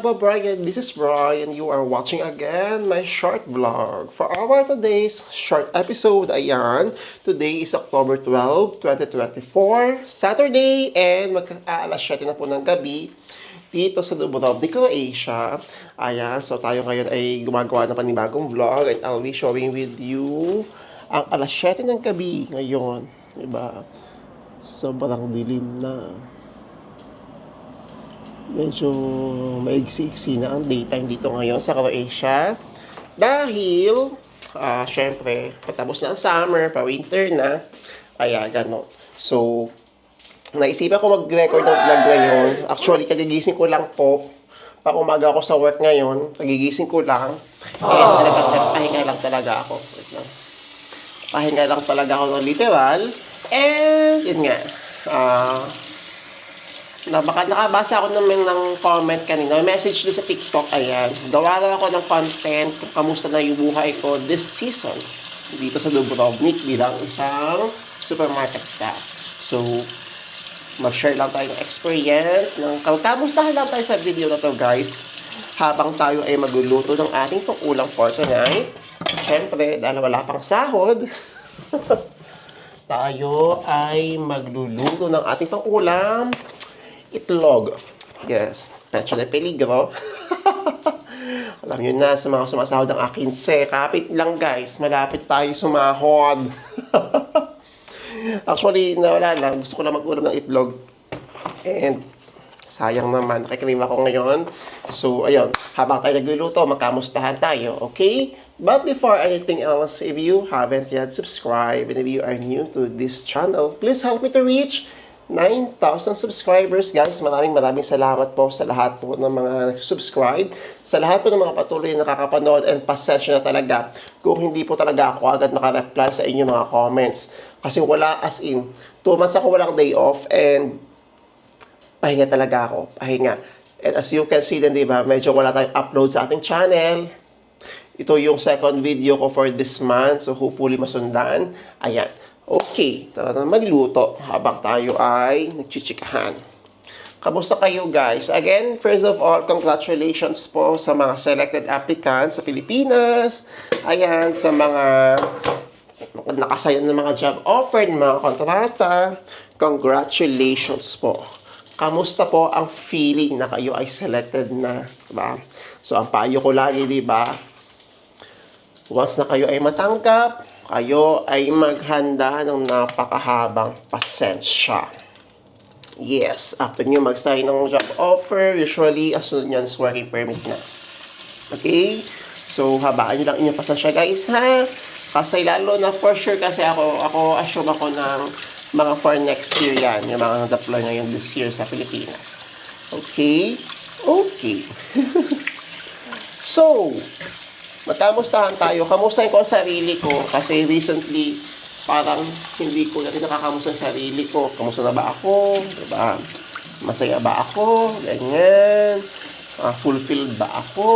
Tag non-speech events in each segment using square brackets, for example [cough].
Mga kababayan, this is Brian. You are watching again my short vlog. For our today's short episode, ayan, today is October 12, 2024, Saturday, and magka-alas 7 na po ng gabi dito sa Dubrovnik, Croatia. Ayan, so tayo ngayon ay gumagawa ng panibagong vlog and I'll be showing with you ang alas 7 ng gabi ngayon. Diba? Sobrang dilim na medyo maigsi-iksi na ang daytime dito ngayon sa Croatia. Dahil, ah syempre, patapos na ang summer, pa-winter na. Kaya, gano'n. So, naisipan ko mag-record ng vlog ngayon. Actually, kagigising ko lang po. Pa umaga ako sa work ngayon, kagigising ko lang. And talaga, pahinga lang talaga ako. Wait lang. Pahinga lang talaga ako ng literal. And, yun nga. Ah, na baka nakabasa ako naman ng comment kanina, may message doon sa TikTok, ayan. Gawa raw ako ng content kung kamusta na yung buhay ko this season dito sa Dubrovnik bilang isang supermarket staff. So, mag-share lang tayo ng experience, ng kamustahan lang tayo sa video na to guys, habang tayo ay magluluto ng ating pang-ulang for tonight. Siyempre, dahil wala pang sahod, [laughs] tayo ay magluluto ng ating pang-ulam itlog. Yes, pecho de peligro. [laughs] Alam nyo na sa mga sumasahod ng akin se. Kapit lang guys, malapit tayo sumahod. [laughs] Actually, nawala lang. Gusto ko lang mag-ulam ng itlog. And sayang naman, nakikrima ko ngayon. So, ayun, habang tayo nagluluto, magkamustahan tayo, okay? But before anything else, if you haven't yet subscribed and if you are new to this channel, please help me to reach 9,000 subscribers. Guys, maraming maraming salamat po sa lahat po ng mga subscribe sa lahat po ng mga patuloy na nakakapanood and pasensya na talaga kung hindi po talaga ako agad makareply sa inyong mga comments. Kasi wala as in, 2 months ako walang day off and pahinga talaga ako. Pahinga. And as you can see din, di ba, medyo wala tayong upload sa ating channel. Ito yung second video ko for this month. So, hopefully masundan. Ayan. Okay, tara na magluto habang tayo ay nagchichikahan. Kamusta kayo guys? Again, first of all, congratulations po sa mga selected applicants sa Pilipinas. Ayan, sa mga nakasaya ng mga job offer, ng mga kontrata. Congratulations po. Kamusta po ang feeling na kayo ay selected na, diba? So, ang payo ko lagi, di ba? Once na kayo ay matanggap, kayo ay maghanda ng napakahabang pasensya. Yes, after nyo mag-sign ng job offer, usually, as soon yan is working permit na. Okay? So, habaan nyo lang inyong pasensya, guys, ha? Kasi lalo na for sure, kasi ako, ako assume ako ng mga for next year yan, yung mga na-deploy ngayon this year sa Pilipinas. Okay? Okay. [laughs] so, magkamustahan tayo. Kamustahin ko ang sarili ko kasi recently parang hindi ko na rin nakakamusta sarili ko. Kamusta na ba ako? Diba? Masaya ba ako? Ganyan. Ah, fulfilled ba ako?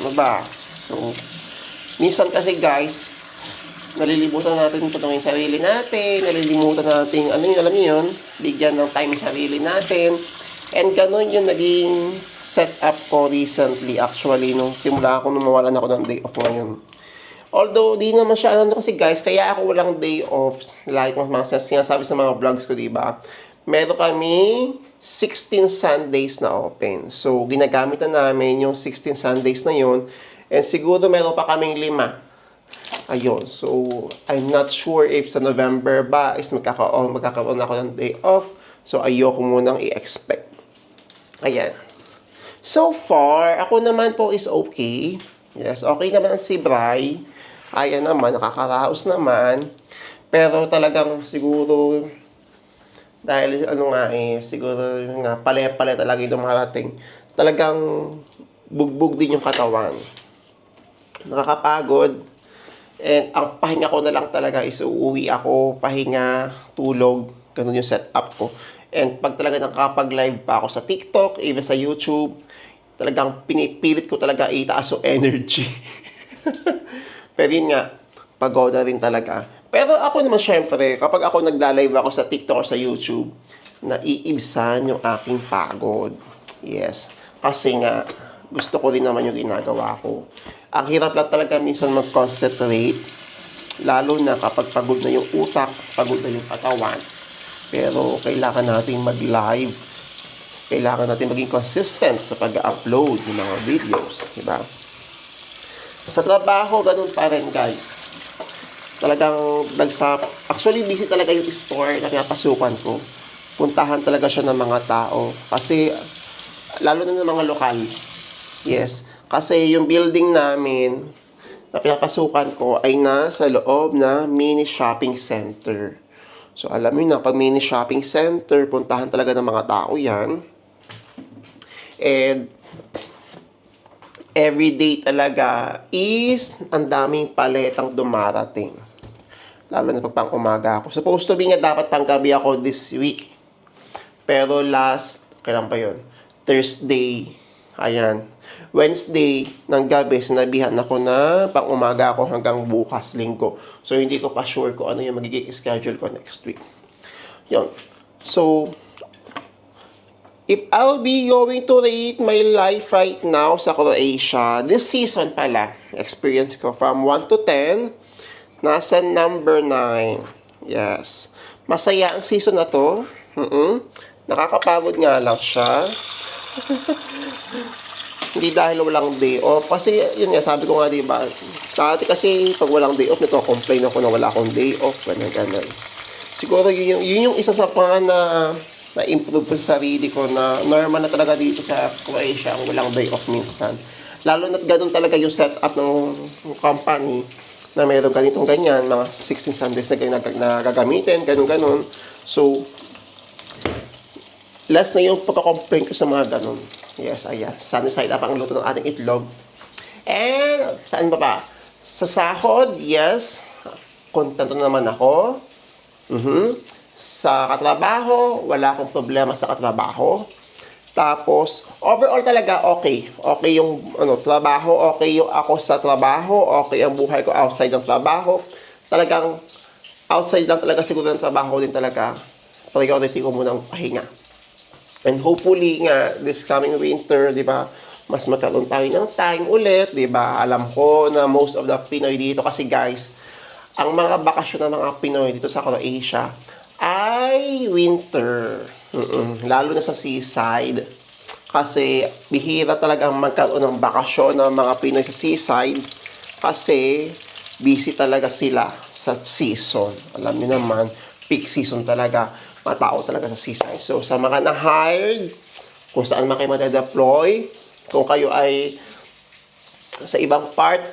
Ano ba? So, minsan kasi guys, nalilimutan natin tanongin yung sarili natin, nalilimutan natin, ano yun, alam niyo yun, bigyan ng time sarili natin. And ganun yung naging setup ko recently actually nung simula ako nung mawalan ako ng day off ngayon. Although di naman siya ano kasi guys, kaya ako walang day off like mga sinasabi sa mga vlogs ko, di ba? Meron kami 16 Sundays na open. So, ginagamit na namin yung 16 Sundays na yun. And siguro meron pa kaming lima. Ayun. So, I'm not sure if sa November ba is magkakaroon, magkakaroon ako ng day off. So, ayoko munang i-expect. Ayan. So far, ako naman po is okay. Yes, okay naman si Bry. Ayan naman, nakakaraos naman. Pero talagang siguro, dahil ano nga eh, siguro nga, pale-pale talaga yung dumarating. Talagang bugbog din yung katawan. Nakakapagod. And ang pahinga ko na lang talaga is uuwi ako, pahinga, tulog, ganun yung setup ko. And pag talaga nakakapag-live pa ako sa TikTok, even sa YouTube, talagang pinipilit ko talaga itaas yung energy. [laughs] Pero yun nga, pagoda rin talaga. Pero ako naman syempre, kapag ako nagla-live ako sa TikTok or sa YouTube, naiibsan yung aking pagod. Yes. Kasi nga, gusto ko rin naman yung ginagawa ko. Ang hirap lang talaga minsan mag-concentrate. Lalo na kapag pagod na yung utak, pagod na yung katawan. Pero kailangan natin mag-live. Kailangan natin maging consistent sa pag-upload ng mga videos. Diba? Sa trabaho, ganun pa rin guys. Talagang nagsa... Actually, busy talaga yung store na pinapasukan ko. Puntahan talaga siya ng mga tao. Kasi, lalo na ng mga lokal. Yes. Kasi yung building namin na pinapasukan ko ay nasa loob na mini shopping center. So, alam mo na, pag mini shopping center, puntahan talaga ng mga tao yan. And, everyday talaga is ang daming paletang dumarating. Lalo na pag pang umaga ako. Supposed to be nga dapat pang gabi ako this week. Pero last, kailan pa yun? Thursday, ayan. Wednesday ng gabi, sinabihan ako na pang umaga ako hanggang bukas linggo. So, hindi ko pa sure kung ano yung magiging schedule ko next week. Yun. So, If I'll be going to rate my life right now sa Croatia, this season pala, experience ko from 1 to 10, nasa number 9. Yes. Masaya ang season na to. mm Nakakapagod nga lang siya. [laughs] Hindi dahil walang day off. Kasi, yun nga, sabi ko nga, di ba? Dati kasi, pag walang day off, nito, complain ako na wala akong day off. Ganyan, ganyan. Siguro, yun yung, yun yung isa sa mga na na-improve sa sarili ko na normal na talaga dito sa Croatia ang walang day off minsan. Lalo na ganun talaga yung setup ng company na meron ganitong ganyan, mga 16 Sundays na ganyan na gagamitin, ganun ganun. So, less na yung pagka-complain ko sa mga ganun. Yes, ayan. Sunny side up ang luto ng ating itlog. And, saan ba ba? Sa sahod, yes. Kontento naman ako. Mhm. Sa katrabaho, wala akong problema sa katrabaho. Tapos, overall talaga okay. Okay yung ano, trabaho, okay yung ako sa trabaho, okay ang buhay ko outside ng trabaho. Talagang outside lang talaga siguro ng trabaho din talaga. Priority ko muna ang pahinga. And hopefully nga, this coming winter, di ba, mas magkaroon tayo ng time ulit, di ba? Alam ko na most of the Pinoy dito kasi guys, ang mga bakasyon ng mga Pinoy dito sa Croatia ay winter. Mm-mm. Lalo na sa seaside. Kasi bihira talagang magkaroon ng bakasyon ng mga Pinoy sa seaside kasi busy talaga sila sa season. Alam niyo naman, peak season talaga. Mga tao talaga sa seaside. So, sa mga na-hired, kung saan man kayo deploy kung kayo ay sa ibang part,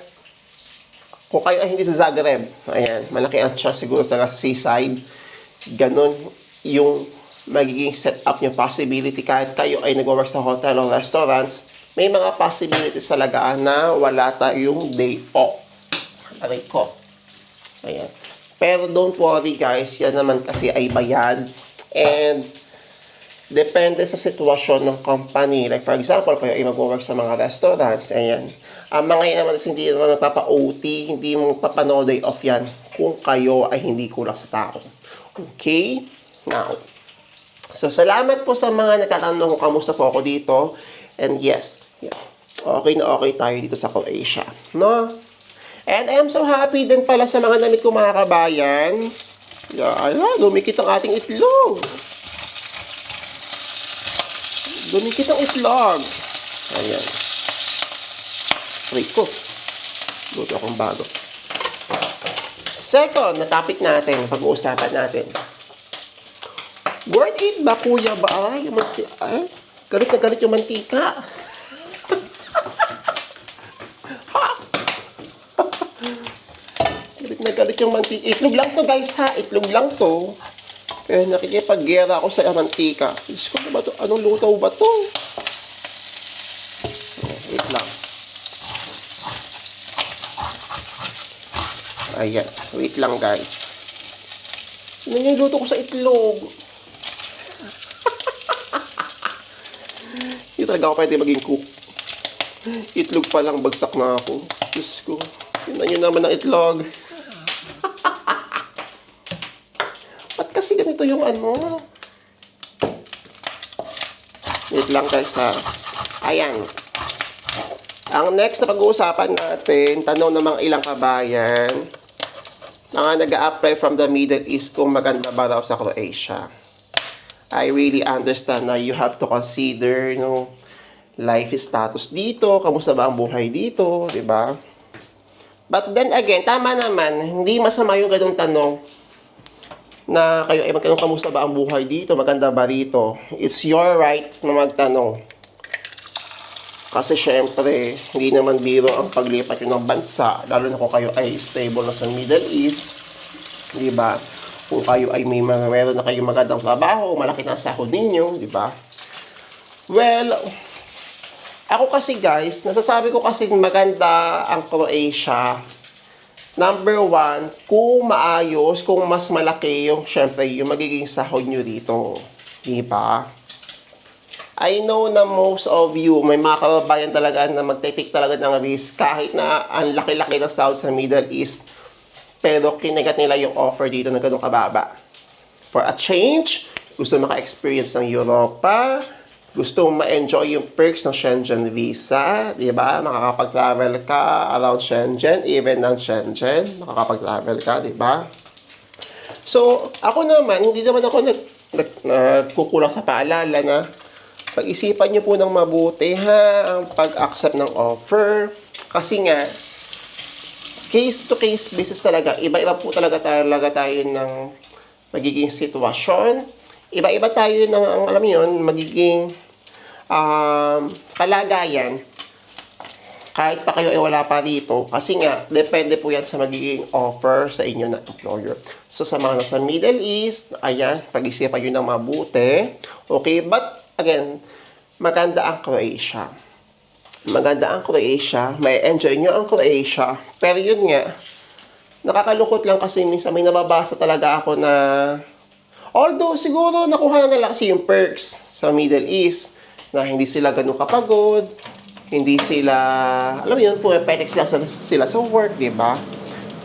kung kayo ay hindi sa Zagreb, ayan, malaki ang chance siguro talaga sa seaside. Ganon yung magiging setup nyo, possibility kahit kayo ay nag-work sa hotel o restaurants, may mga possibilities talaga na wala tayong day off. Aray ko. Ayan. Pero don't worry guys, yan naman kasi ay bayad. And depende sa sitwasyon ng company. Like for example, kayo ay mag-work sa mga restaurants, ayan. Ang mga yan naman is hindi naman magpapa-OT, hindi mo papanood day off yan kung kayo ay hindi kulang sa tao. Okay? Now, so salamat po sa mga nagtatanong kung kamusta po ako dito. And yes, yeah, okay na okay tayo dito sa Croatia. No? And I am so happy din pala sa mga namit ko mga kabayan. Yeah, ala, lumikit ang ating itlog. Dumikit ang itlog. Ayan. Rico. Luto akong bago. Second na topic natin, pag-uusapan natin. Worth it ba, kuya ba? Ay, yung manti- ay, galit na galit yung mantika. Galit na galit yung mantika. Itlog lang to, guys, ha? Itlog lang to. Pero nakikipag-gera ako sa mantika. Diyos ko, ano ba to? Anong luto ba to? Wait lang. Ayan. Wait lang, guys. Ano ko sa itlog? [laughs] Hindi talaga ako pwede maging cook. Itlog pa lang, bagsak na ako. Diyos ko. Yun yun naman ang itlog. Ganito yung ano? Wait lang guys ha. Ayan. Ang next na pag-uusapan natin, tanong ng mga ilang kabayan, mga nag apply from the Middle East kung maganda ba daw sa Croatia. I really understand na you have to consider no, life status dito, kamusta ba ang buhay dito, di ba? But then again, tama naman, hindi masama yung ganung tanong na kayo ay magtanong kamusta ba ang buhay dito, maganda ba rito. It's your right na magtanong. Kasi syempre, hindi naman biro ang paglipat yun ng bansa, lalo na kung kayo ay stable na sa Middle East, di ba? Kung kayo ay may mga meron na kayong magandang trabaho, malaki na sahod ninyo, di ba? Well, ako kasi guys, nasasabi ko kasi maganda ang Croatia. Number one, kung maayos, kung mas malaki yung, syempre, yung magiging sahod nyo dito. Di ba? I know na most of you, may mga kababayan talaga na magte-take talaga ng risk kahit na ang laki-laki ng sahod sa Middle East. Pero kinagat nila yung offer dito na ganun kababa. For a change, gusto maka-experience ng Europa, gusto ma-enjoy yung perks ng Schengen visa, di ba? Makakapag-travel ka around Schengen, even non Schengen, makakapag-travel ka, di ba? So, ako naman, hindi naman ako nag, nag, nagkukulang sa paalala na pag-isipan niyo po ng mabuti ha, ang pag-accept ng offer. Kasi nga, case to case basis talaga, iba-iba po talaga talaga tayo ng magiging sitwasyon. Iba-iba tayo ng, alam niyo yun, magiging um, kalagayan kahit pa kayo ay wala pa rito, kasi nga, depende po yan sa magiging offer sa inyo na employer. So, sa mga nasa Middle East, ayan, pag-isipan nyo ng mabuti. Okay, but, again, maganda ang Croatia. Maganda ang Croatia, may enjoy nyo ang Croatia, pero yun nga, nakakalungkot lang kasi minsan may nababasa talaga ako na Although, siguro, nakuha na nila kasi yung perks sa Middle East na hindi sila ganun kapagod, hindi sila, alam mo yun, pumapetek sila sa, sila sa work, di ba?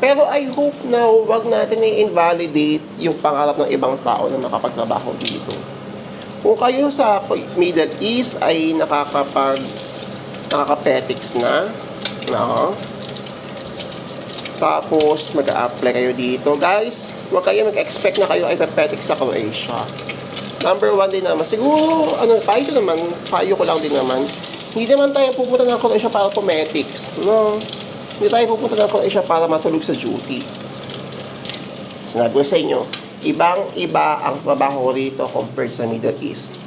Pero I hope na wag natin i-invalidate yung pangarap ng ibang tao na makapagtrabaho dito. Kung kayo sa Middle East ay nakakapag nakakapetics na, no? Tapos, mag apply kayo dito. Guys, huwag kayo mag-expect na kayo ay papetics sa Croatia. Number one din naman, siguro, ano, payo ko naman, payo ko lang din naman, hindi naman tayo pupunta ng Croatia para pumetics. No? Hindi tayo pupunta ng Croatia para matulog sa duty. Sinabi ko sa inyo, ibang-iba ang trabaho rito compared sa Middle East.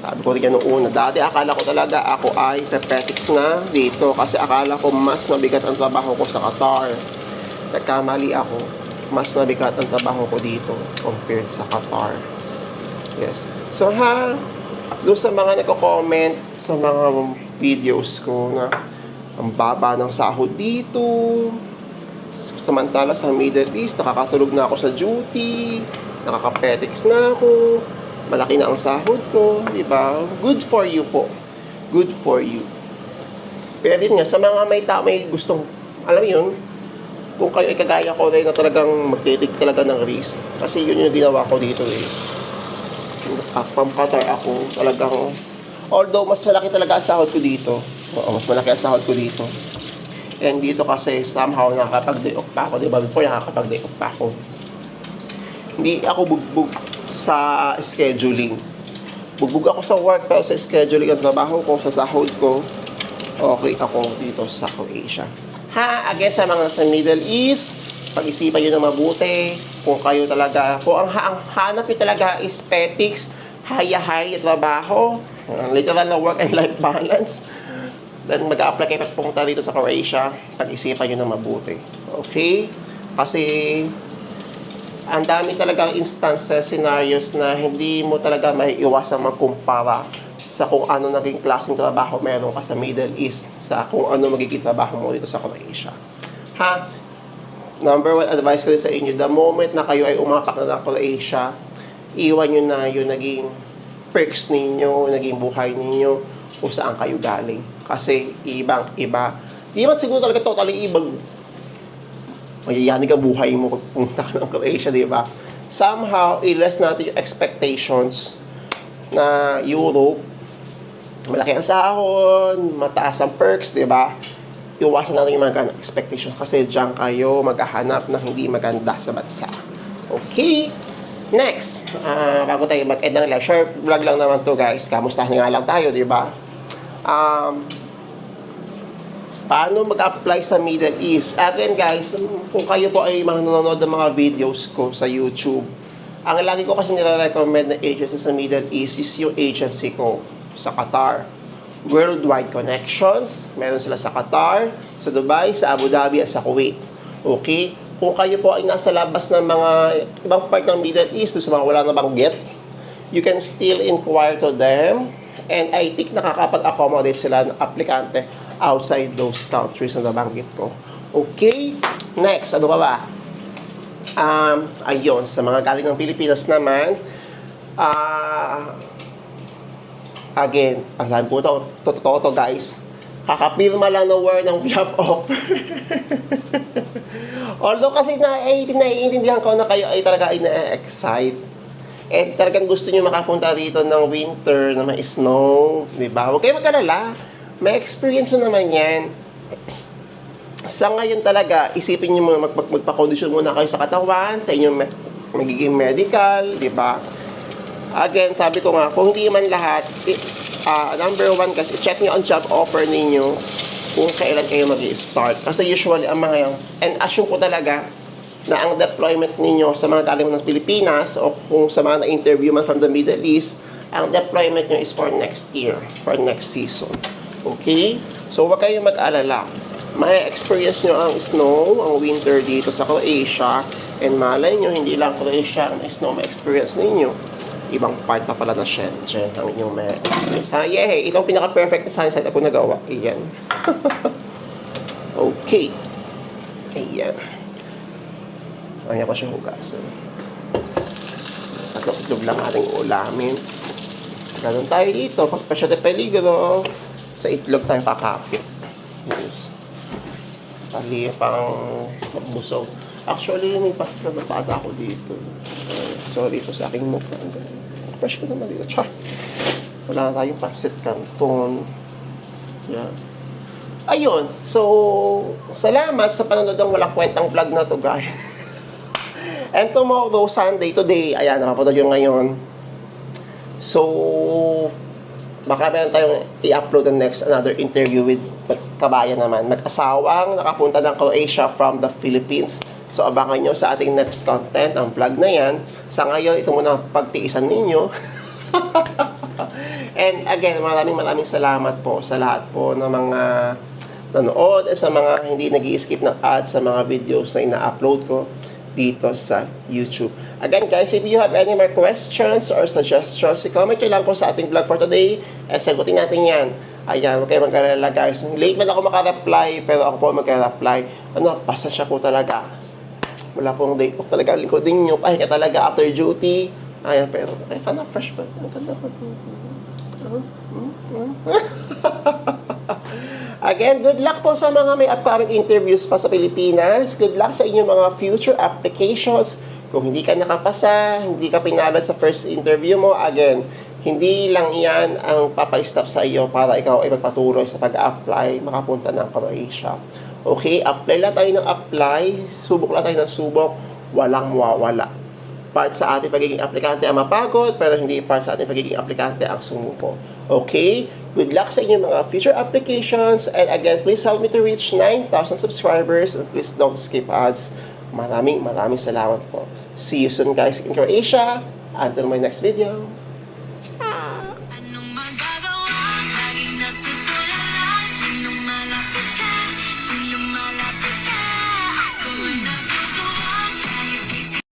Sabi ko rin yan noong una. Dati akala ko talaga ako ay pepetics na dito kasi akala ko mas mabigat ang trabaho ko sa Qatar. Nagkamali ako. Mas mabigat ang trabaho ko dito compared sa Qatar. Yes. So ha, doon sa mga nagko-comment sa mga videos ko na ang baba ng sahod dito, samantala sa Middle East, nakakatulog na ako sa duty, nakakapetics na ako, malaki na ang sahod ko, di ba? Good for you po. Good for you. Pero yun nga, sa mga may tao, may gustong, alam yun, kung kayo ay kagaya ko rin na talagang magtitig talaga ng risk. Kasi yun yung ginawa ko dito eh. Ah, pampatar ako, talagang, although mas malaki talaga ang sahod ko dito. Oo, mas malaki ang sahod ko dito. And dito kasi somehow nakakapag-day off pa ako, di ba? Before nakakapag-day off pa ako. Hindi ako bugbog sa scheduling. Bugbog ako sa work pero sa scheduling ang trabaho ko, sa sahod ko, okay ako dito sa Croatia. Ha, again sa mga sa Middle East, pag-isipan nyo na mabuti kung kayo talaga, kung ang, ang hanap nyo talaga is petics, haya-haya trabaho, literal na work and life balance, then mag-a-apply kayo pupunta dito sa Croatia, pag-isipan nyo na mabuti. Okay? Kasi ang dami talagang instances, scenarios na hindi mo talaga may iwasang magkumpara sa kung ano naging klaseng trabaho meron ka sa Middle East, sa kung ano magiging trabaho mo dito sa Croatia. Ha? Number one advice ko sa inyo, the moment na kayo ay umapak na ng Croatia, iwan nyo na yung naging perks ninyo, naging buhay ninyo, kung saan kayo galing. Kasi ibang iba. Di man siguro talaga totally ibang mayayanig ang buhay mo kung punta ka ng Croatia, di ba? Somehow, i-less natin yung expectations na Europe malaki ang sahon, mataas ang perks, di ba? Iwasan natin yung mga expectations kasi diyan kayo maghahanap ng hindi maganda sa bansa. Okay? Next, ah, bago tayo mag-end ng live, short vlog lang naman to guys. Kamustahan nga lang tayo, di ba? Um, paano mag-apply sa Middle East? Again guys, kung kayo po ay mga nanonood ng mga videos ko sa YouTube, ang lagi ko kasi nire-recommend na agency sa Middle East is yung agency ko sa Qatar. Worldwide Connections, meron sila sa Qatar, sa Dubai, sa Abu Dhabi at sa Kuwait. Okay? Kung kayo po ay nasa labas ng mga ibang part ng Middle East, sa mga wala na banggit, you can still inquire to them and I think nakakapag-accommodate sila ng aplikante outside those countries na nabanggit ko. Okay? Next, ano ba ba? Um, ayun, sa mga galing ng Pilipinas naman, ah, again, ang sabi po to, totoo to guys, kakapirma lang ng word ng job [laughs] offer. Although kasi na, eh, naiintindihan ko na kayo ay talaga ay na-excite. Eh, talagang gusto nyo makapunta dito ng winter na may snow, di ba? Huwag kayo mag-alala. May experience naman yan. Sa ngayon talaga, isipin nyo muna, mag, mag, magpa-condition muna kayo sa katawan, sa inyong me- magiging medical, di ba? Again, sabi ko nga, kung hindi man lahat, i- ah, number one kasi, check nyo ang job offer ninyo kung kailan kayo mag start Kasi usually, ang mga yung, and assume ko talaga, na ang deployment ninyo sa mga galing ng Pilipinas o kung sa mga na-interview man from the Middle East, ang deployment nyo is for next year, for next season. Okay? So, huwag kayong mag-alala. May experience nyo ang snow, ang winter dito sa Croatia, and malay nyo, hindi lang Croatia ang snow may experience ninyo. Ibang part na pala na Shenzhen ang inyong may. Ha, yay! Ito ang pinaka-perfect na sunset na po nagawa. Iyan. [laughs] okay. Ayan. Kaya ko siya hugasan. Tatlong itlog lang ating ulamin. Ganun tayo dito. Pag pa siya de peligro, sa itlog tayo kakapit. Yes. Pali pang magbusog. Actually, may pasok na bata ako dito. Sorry po sa aking mukha. Fresh ko naman dito. Char! Wala na tayong pasit canton. Yeah. Ayun. So, salamat sa panonood ng walang kwentang vlog na to, guys. [laughs] And tomorrow, Sunday, today, ayan, nakapanood yung ngayon. So, baka meron tayong i-upload the next another interview with kabayan naman. Mag-asawang nakapunta ng Croatia from the Philippines. So, abangan nyo sa ating next content, ang vlog na yan. Sa ngayon, ito muna pagtiisan ninyo. [laughs] And again, maraming maraming salamat po sa lahat po ng mga nanood at sa mga hindi nag skip ng ads sa mga videos na ina-upload ko dito sa YouTube. Again guys, if you have any more questions or suggestions, comment lang po sa ating vlog for today at sagutin natin yan. Ayan, huwag kayo magkalala guys. Late man ako makareply, pero ako po magka-reply. Ano, pasensya po talaga. Wala pong day off talaga. Ang lingkod din nyo. Pahinga talaga after duty. Ayan, pero, ay, kana fresh ba? Ang ganda ko to. [laughs] Again, good luck po sa mga may upcoming interviews pa sa Pilipinas. Good luck sa inyong mga future applications. Kung hindi ka nakapasa, hindi ka pinalad sa first interview mo, again, hindi lang yan ang papay-stop sa iyo para ikaw ay magpatuloy sa pag-apply, makapunta ng Croatia. Okay, apply lang tayo ng apply, subok lang tayo ng subok, walang mawawala part sa ating pagiging aplikante ang mapagod, pero hindi part sa ating pagiging aplikante ang sumuko. Okay? Good luck sa inyong mga future applications. And again, please help me to reach 9,000 subscribers and please don't skip ads. Maraming maraming salamat po. See you soon guys in Croatia. Until my next video.